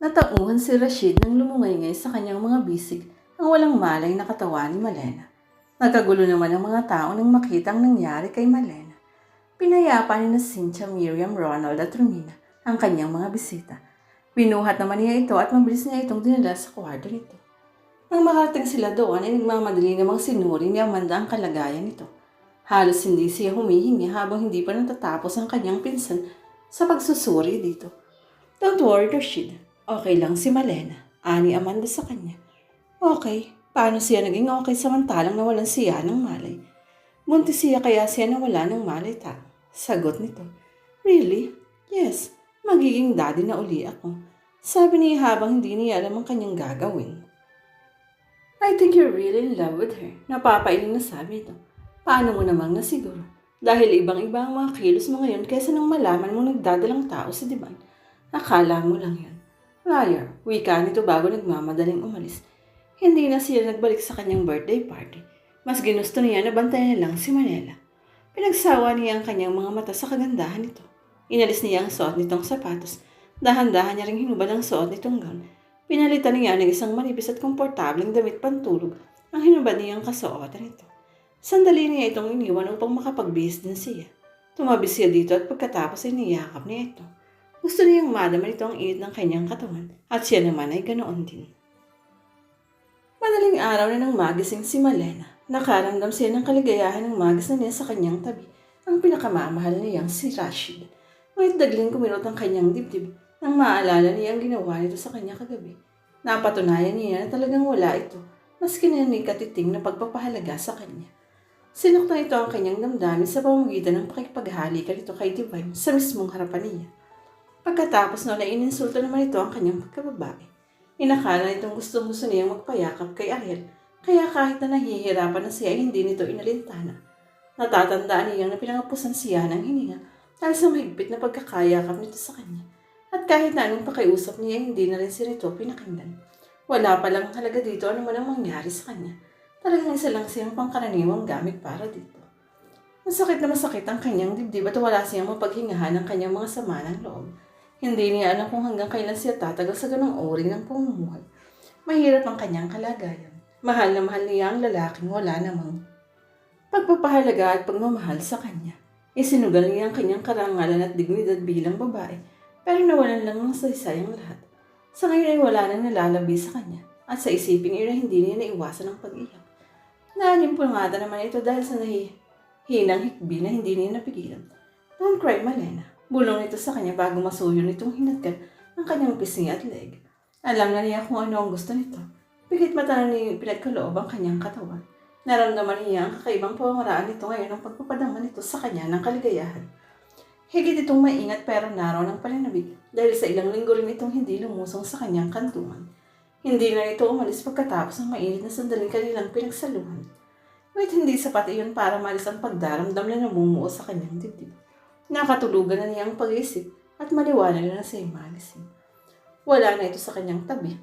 Natauhan si Rashid nang lumungay sa kanyang mga bisig ang walang malay na katawan ni Malena. Nagkagulo naman ang mga tao nang makita ang nangyari kay Malena. Pinayapa ni na Cynthia, Miriam, Ronald at Romina ang kanyang mga bisita. Binuhat naman niya ito at mabilis niya itong dinala sa kwarto nito. Nang makarating sila doon ay nagmamadali namang sinuri ni Amanda ang kalagayan nito. Halos hindi siya humihingi habang hindi pa natatapos ang kanyang pinsan sa pagsusuri dito. Don't worry, Rashid. Okay lang si Malena. Ani Amanda sa kanya. Okay. Paano siya naging okay samantalang nawalan siya ng malay? Buntis siya kaya siya nawala ng malay ta. Sagot nito. Really? Yes. Magiging daddy na uli ako. Sabi niya habang hindi niya alam ang kanyang gagawin. I think you're really in love with her. Napapailing na sabi ito. Paano mo namang nasiguro? Dahil ibang-iba ang mga kilos mo ngayon kaysa nang malaman mo nagdadalang tao sa diban. Akala mo lang yan. Liar, wika nito bago nagmamadaling umalis. Hindi na siya nagbalik sa kanyang birthday party. Mas ginusto niya na bantayan lang si Manila. Pinagsawa niya ang kanyang mga mata sa kagandahan nito. Inalis niya ang suot nitong sapatos. Dahan-dahan niya ring hinubad ang suot nitong gown. Pinalitan niya ng isang manipis at komportableng damit pantulog ang hinubad niyang kasuotan nito. Sandali niya itong iniwan upang makapagbihis din siya. Tumabi siya dito at pagkatapos ay niyakap niya ito. Gusto niyang madama nito ang init ng kanyang katawan at siya naman ay ganoon din. Madaling araw na nang magising si Malena. Nakaramdam siya ng kaligayahan ng magis na niya sa kanyang tabi, ang pinakamamahal niyang si Rashid. Ngunit dagling kumirot ang kanyang dibdib nang maalala niya ang ginawa nito sa kanya kagabi. Napatunayan niya na talagang wala ito, maski na may katiting na pagpapahalaga sa kanya. Sinuktan ito ang kanyang damdamin sa pamamagitan ng pakipaghalikan nito kay Divine sa mismong harapan niya. Pagkatapos noon ay ininsulto naman ito ang kanyang pagkababae. Inakala nitong gustong gusto niyang magpayakap kay Ariel, kaya kahit na nahihirapan na siya ay hindi nito inalintana. Natatandaan niya na pinangapusan siya ng hininga dahil sa mahigpit na pagkakayakap nito sa kanya. At kahit na anong pakiusap niya, hindi na rin si Rito pinakinggan. Wala palang halaga dito ano man ang mangyari sa kanya. Talagang isa lang siyang pangkaraniwang gamit para dito. Masakit na masakit ang kanyang dibdib at wala siyang mapaghingahan ng kanyang mga sama ng loob. Hindi niya alam kung hanggang kailan siya tatagal sa ganong uri ng pamumuhay. Mahirap ang kanyang kalagayan. Mahal na mahal niya ang lalaking wala namang pagpapahalaga at pagmamahal sa kanya. Isinugal niya ang kanyang karangalan at dignidad bilang babae, pero nawalan lang ng saysay lahat. Sa ngayon ay wala nang nalalabi sa kanya, at sa isiping iyon hindi niya naiwasan ang pag-iyak. Naalimpungada naman ito dahil sa nahihinang hikbi na hindi niya napigilan. Don't cry, Malena. Bulong nito sa kanya bago masuyo nitong hinatgan ang kanyang pisngi at leg. Alam na niya kung ano ang gusto nito. Pigit mata na ni pinagkaloob ang kanyang katawan. Naramdaman niya ang kakaibang pamaraan nito ngayon ng pagpapadama nito sa kanya ng kaligayahan. Higit itong maingat pero naraw ng palinabig dahil sa ilang linggo rin itong hindi lumusong sa kanyang kantungan. Hindi na ito umalis pagkatapos ng mainit na sandaling kanilang pinagsaluhan. Ngunit hindi sapat iyon para malis ang pagdaramdam na namumuo sa kanyang dibdib. Nakatulugan na niya ang pag-iisip at maliwanag na siya magising. Wala na ito sa kanyang tabi.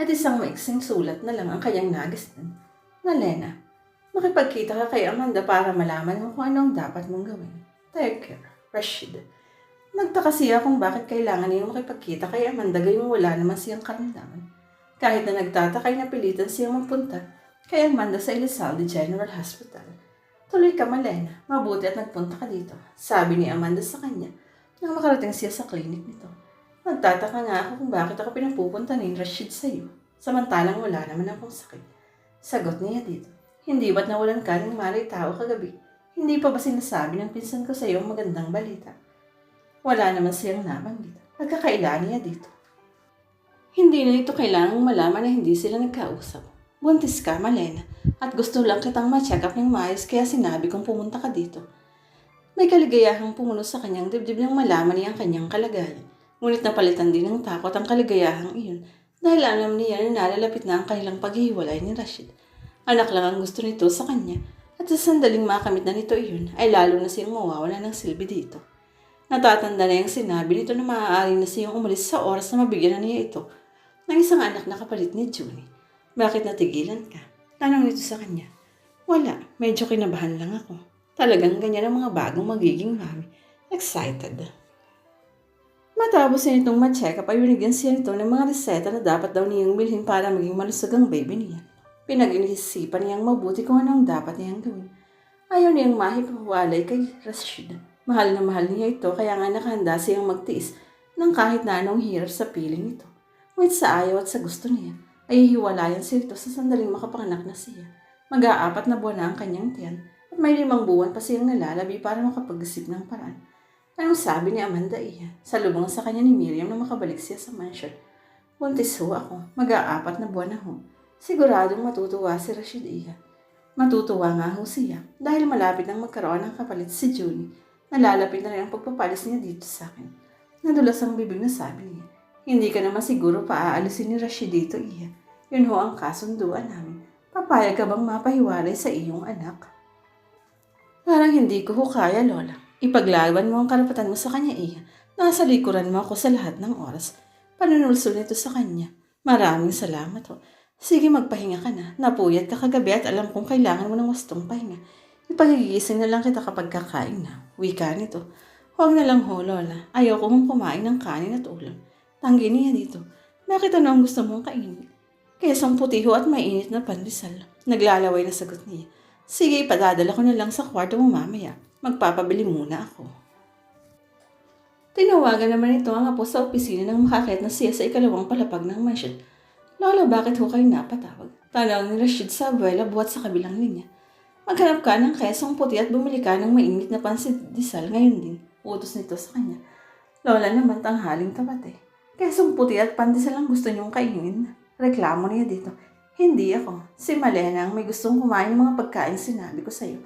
At isang maiksing sulat na lang ang kanyang nagistan. Na Lena, makipagkita ka kay Amanda para malaman mo kung ano ang dapat mong gawin. Take care, Rashid. Nagtaka siya kung bakit kailangan niyang makipagkita kay Amanda gayong wala naman siyang karamdaman. Kahit na nagtataka ay napilitan siyang magpunta kay Amanda sa Elizalde General Hospital. Tuloy ka, Malena. Mabuti at nagpunta ka dito. Sabi ni Amanda sa kanya nang makarating siya sa klinik nito. Nagtataka nga ako kung bakit ako pinapupunta ni Rashid sa iyo. Samantalang wala naman akong sakit. Sagot niya dito. Hindi ba't nawalan ka ng malay tao kagabi? Hindi pa ba sinasabi ng pinsan ko sa iyo ang magandang balita? Wala naman siyang nabanggit. Nagkakailan niya dito. Hindi na ito kailangang malaman na hindi sila nagkausap. Buntis ka, Malena, at gusto lang kitang ma-check up ng maayos kaya sinabi kong pumunta ka dito. May kaligayahang pumuno sa kanyang dibdib nang malaman niya ang kanyang kalagayan. Ngunit napalitan din ng takot ang kaligayahang iyon dahil alam niya na nalalapit na ang kanilang paghihiwalay ni Rashid. Anak lang ang gusto nito sa kanya at sa sandaling makamit na nito iyon ay lalo na siyang mawawala ng silbi dito. Natatanda na yung sinabi nito na maaari na siyang umalis sa oras na mabigyan na niya ito ng isang anak na kapalit ni Junie. Bakit natigilan ka? Tanong nito sa kanya. Wala, medyo kinabahan lang ako. Talagang ganyan ang mga bagong magiging mami. Excited. Matapos niya itong ma-check up ay binigyan siya nito ng mga reseta na dapat daw niyang bilhin para maging malusog ang baby niya. Pinag-inisipan niyang mabuti kung anong dapat niyang gawin. Ayaw niyang mahipahuwalay kay Rashid. Mahal na mahal niya ito kaya nga nakahanda siyang magtiis ng kahit na anong hirap sa piling nito. Ngunit sa ayaw at sa gusto niya, ay hiwalayan siya ito sa sandaling makapanganak na siya. Mag-aapat na buwan na ang kanyang tiyan at may limang buwan pa siyang nalalabi para makapag-isip ng paraan. Anong sabi ni Amanda Ian? Sa lubang sa kanya ni Miriam na makabalik siya sa mansion. Buntis ho ako. Mag-aapat na buwan na ho. Siguradong matutuwa si Rashid Ian. Matutuwa nga ho siya dahil malapit nang magkaroon ng kapalit si Junie. Nalalapit na rin ang pagpapalis niya dito sa akin. Nadulas ang bibig na sabi niya. Hindi ka naman siguro paaalisin ni Rashid dito, Ian. Yun ho ang kasunduan namin. Papayag ka bang mapahiwalay sa iyong anak? Parang hindi ko ho kaya, Lola. Ipaglaban mo ang karapatan mo sa kanya, Iya. Nasa likuran mo ako sa lahat ng oras. Panunulso nito sa kanya. Maraming salamat ho. Sige, magpahinga ka na. Napuyat ka kagabi at alam kong kailangan mo ng wastong pahinga. Ipagigising na lang kita kapag kakain na. Wika nito. Huwag na lang ho, Lola. Ayaw ko hong kumain ng kanin at ulam. Tanggi niya dito. Bakit ano ang gusto mong kainin? Kesang puti ho at mainit na pandesal. Naglalaway na sagot niya. Sige, ipadadala ko na lang sa kwarto mo mamaya. Magpapabili muna ako. Tinawagan naman ito ang apo sa opisina ng makakit na siya sa ikalawang palapag ng mansion. Lola, bakit ho kayo napatawag? Tanong ni Rashid sa abuela buhat sa kabilang linya. Maghanap ka ng kesong puti at bumili ka ng mainit na pansidisal ngayon din. Utos nito sa kanya. Lola naman tanghaling tapat eh. Kesong puti at pandesal ang gusto niyong kainin. Reklamo niya dito. Hindi ako. Si Malena ang may gustong kumain ng mga pagkain sinabi ko sa'yo.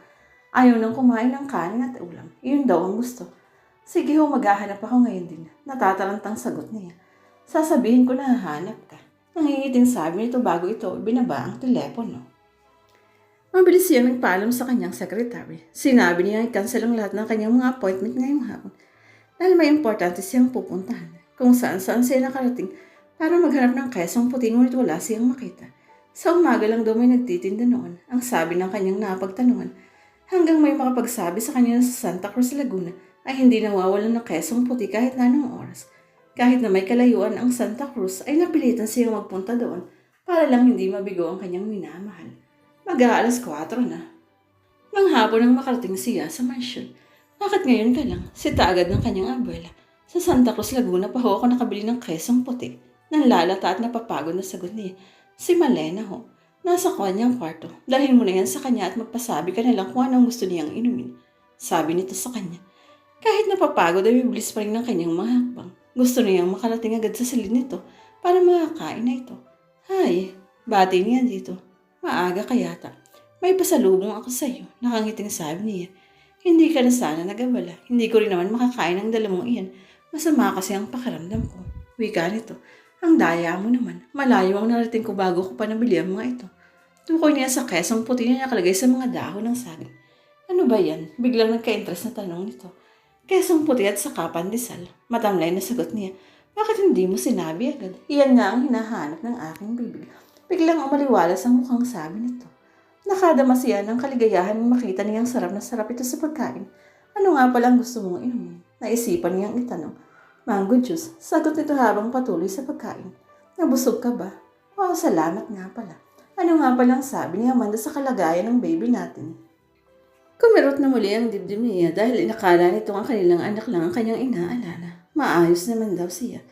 Ayaw nang kumain ng kanin at ulam. Iyon daw ang gusto. Sige ho, maghahanap ako ngayon din. Natatarantang sagot niya. Sasabihin ko na hahanap ka. Nangingiting sabi nito bago ito binaba ang telepono. Mabilis siya nagpaalam sa kanyang secretary. Sinabi niya i-cancel ang lahat ng kanyang mga appointment ngayong hapon. Dahil may importante siyang pupuntahan. Kung saan-saan siya nakarating para maghanap ng kesong puti ngunit wala siyang makita. Sa umaga lang daw may nagtitinda noon, ang sabi ng kanyang napagtanungan, hanggang may makapagsabi sa kanya sa Santa Cruz, Laguna ay hindi nawawalan ng kesong puti kahit na anong oras. Kahit na may kalayuan ang Santa Cruz ay napilitan siyang magpunta doon para lang hindi mabigo ang kanyang minamahal. Mag-aalas 4 na. Nang hapon nang makarating siya sa mansion. Bakit ngayon ka lang? Sita agad ng kanyang abuela. Sa Santa Cruz, Laguna pa ho ako nakabili ng kesong puti. Nanlalata at napapagod na sagot niya. Si Malena ho. Nasa kanyang kwarto. Dalhin mo na yan sa kanya at magpasabi ka na lang kung anong gusto niyang inumin. Sabi nito sa kanya. Kahit napapagod ay bibilis pa rin ng kanyang mga hakbang. Gusto niyang makarating agad sa silid nito para makakain na ito. Hay, bati niya dito. Maaga ka yata. May pasalubong ako sa iyo. Nakangiting sabi niya. Hindi ka na sana nagabala. Hindi ko rin naman makakain ng dalamong iyan. Masama kasi ang pakaramdam ko. Wika nito. Ang daya mo naman. Malayo ang narating ko bago ko pa nabili ang mga ito. Tukoy niya sa kesong puti na nakalagay sa mga dahon ng saging. Ano ba yan? Biglang nagka-interest na tanong nito. Kesong puti at saka pandesal. Matamlay na sagot niya. Bakit hindi mo sinabi agad? Iyan nga ang hinahanap ng aking bibig. Biglang umaliwalas ang mukhang sabi nito. Nakadama siya ng kaligayahan nang makita niyang sarap na sarap ito sa pagkain. Ano nga palang gusto mong inumin? Naisipan niyang itanong. Mango juice, sagot nito habang patuloy sa pagkain. Nabusog ka ba? Oo, salamat nga pala. Ano nga palang sabi ni Amanda sa kalagayan ng baby natin? Kumirot na muli ang dibdib niya dahil inakala nito ang kanilang anak lang ang kanyang inaalala. Maayos naman daw siya.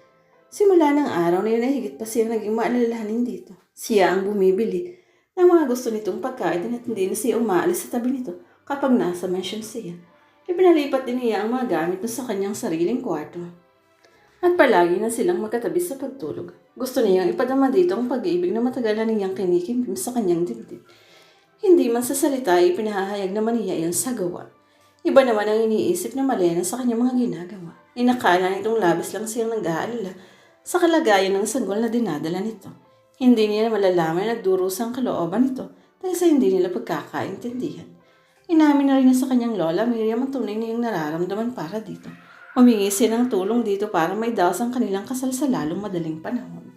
Simula ng araw na yun ay higit pa siyang naging maalalahanin dito. Siya ang bumibili ng mga gusto nitong pagkain at hindi na siya umaalis sa tabi nito kapag nasa mansion siya. Ipinalipat din niya ang mga gamit na sa kanyang sariling kwarto. At palagi na silang magkatabi sa pagtulog. Gusto niyang ipadama dito ang pag-ibig na matagal na niyang kinikimpim sa kanyang dibdib. Hindi man sa salita ay pinahahayag naman niya iyon sa gawa. Iba naman ang iniisip na Malena sa kanyang mga ginagawa. Inakala nitong labis lang siyang nag-aalala sa kalagayan ng sanggol na dinadala nito. Hindi niya malalaman na nagdurusa ang kalooban nito dahil sa hindi nila pagkakaintindihan. Inamin na rin niya sa kanyang lola Miriam ang tunay niyang nararamdaman para dito. Humingi siya ng tulong dito para may daos ang kanilang kasal sa lalong madaling panahon.